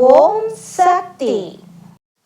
ஓம் சக்தி.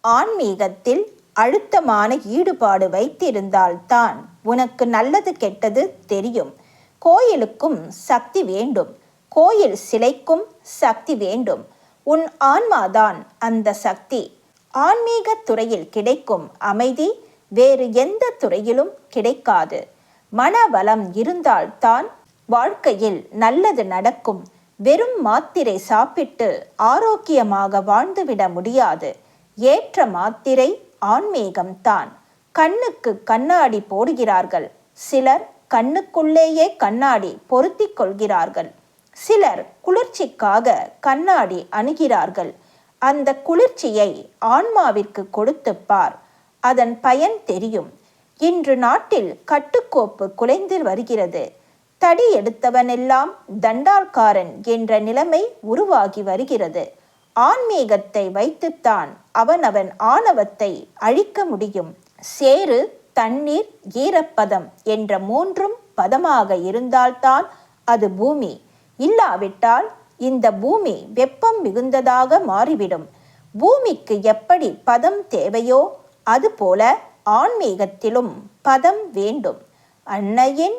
ஆன்மீகத்தில் அழுத்தமான ஈடுபாடு வைத்திருந்தால்தான் உனக்கு நல்லது கெட்டது தெரியும். கோயிலுக்கும் சக்தி வேண்டும். கோயில் சிலைக்கும் சக்தி வேண்டும். உன் ஆன்மாதான் அந்த சக்தி. ஆன்மீக துறையில் கிடைக்கும் அமைதி வேறு எந்த துறையிலும் கிடைக்காது. மனவளம் இருந்தால்தான் வாழ்க்கையில் நல்லது நடக்கும். வெறும் மாத்திரை சாப்பிட்டு ஆரோக்கியமாக வாழ்ந்துவிட முடியாது. ஏற்ற மாத்திரை ஆன்மீகம்தான். கண்ணுக்கு கண்ணாடி போடுகிறார்கள். சிலர் கண்ணுக்குள்ளேயே கண்ணாடி பொருத்திக் கொள்கிறார்கள். சிலர் குளிர்ச்சிக்காக கண்ணாடி அணுகிறார்கள். அந்த குளிர்ச்சியை ஆன்மாவிற்கு கொடுத்து பார். அதன் பயன் தெரியும். இன்று நாட்டில் கட்டுக்கோப்பு குலைந்து வருகிறது. தடி எடுத்தவனெல்லாம் தண்டால்காரன் என்ற நிலைமை உருவாகி வருகிறது. ஆன்மீகத்தை வைத்துத்தான் அவனவன் ஆணவத்தை அழிக்க முடியும். சேறு தண்ணீர் ஈரப்பதம் என்ற மூன்றும் பதமாக இருந்தால்தான் அது பூமி. இல்லாவிட்டால் இந்த பூமி வெப்பம் மிகுந்ததாக மாறிவிடும். பூமிக்கு எப்படி பதம் தேவையோ அதுபோல ஆன்மீகத்திலும் பதம் வேண்டும். அன்னையின்